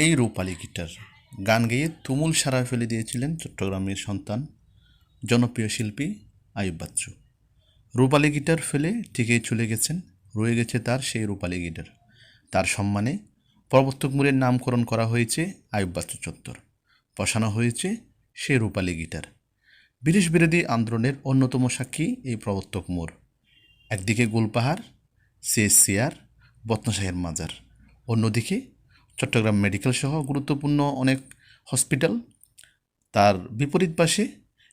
এই রূপালী গিটার গান গেয়ে তুমুল সারা ফেলে দিয়েছিলেন চট্টগ্রামের সন্তান, জনপ্রিয় শিল্পী আয়ুব বাচ্চু। রূপালী গিটার ফেলে ঠিকই চলে গেছেন, রয়ে গেছে তার সেই রূপালী গিটার তার সম্মানে প্রবর্তক মোড়ের নামকরণ করা হয়েছে আয়ুব বাচ্চু চত্বর। বসানো হয়েছে সেই রূপালী গিটার ব্রিটিশ বিরোধী আন্দোলনের অন্যতম সাক্ষী এই প্রবর্তক মোড় একদিকে গোলপাহাড় সিএসসিআর বত্নশাহের মাজার। অন্যদিকে চট্টগ্রাম মেডিকেল সহ গুরুত্বপূর্ণ অনেক হসপিটাল। তার বিপরীত পাশে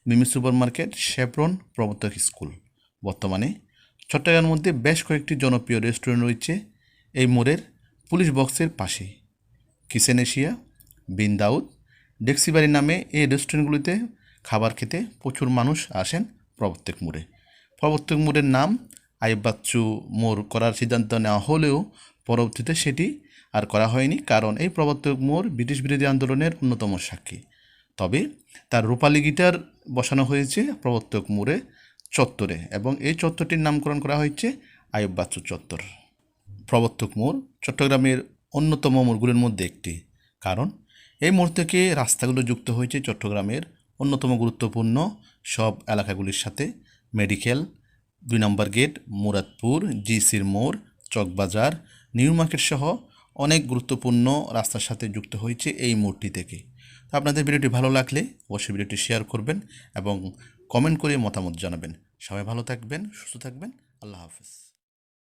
মিমি সুপার মার্কেট শেপ্রন প্রবর্তক স্কুল। বর্তমানে চট্টগ্রামের মধ্যে বেশ কয়েকটি জনপ্রিয় রেস্টুরেন্ট রয়েছে এই মোড়ের পুলিশ বক্সের পাশে। কিচেন এশিয়া, বিন দাউদ ডেক্সিবাড়ি নামে এই রেস্টুরেন্টগুলিতে খাবার খেতে প্রচুর মানুষ আসেন প্রবর্তক মোড়ে। প্রবর্তক মোড়ের নাম আইব বাচ্চু মোড় করার সিদ্ধান্ত নেওয়া হলেও পরবর্তীতে সেটি আর করা হয়নি কারণ এই প্রবর্তক মোড় ব্রিটিশ বিরোধী আন্দোলনের অন্যতম সাক্ষী। তবে তার রূপালী গিটার বসানো হয়েছে প্রবর্তক মোড়ে চত্বরে এবং এই চত্বরটির নামকরণ করা হয়েছে আয়ুব বাচ্চু চত্বর। প্রবর্তক মোড় চট্টগ্রামের অন্যতম মোড়গুলির মধ্যে একটি। কারণ এই মোড় থেকে রাস্তাগুলো যুক্ত হয়েছে চট্টগ্রামের অন্যতম গুরুত্বপূর্ণ সব এলাকাগুলির সাথে। মেডিকেল, দুই নম্বর গেট, মুরাদপুর, জিসির মোড়, চকবাজার, নিউ মার্কেট সহ অনেক গুরুত্বপূর্ণ রাস্তার সাথে যুক্ত হয়েছে এই মোড়টি থেকে। তো আপনাদের ভিডিওটি ভালো লাগলে অবশ্যই ভিডিওটি শেয়ার করবেন এবং কমেন্ট করে মতামত জানাবেন। সবাই ভালো থাকবেন, সুস্থ থাকবেন। আল্লাহ হাফেজ।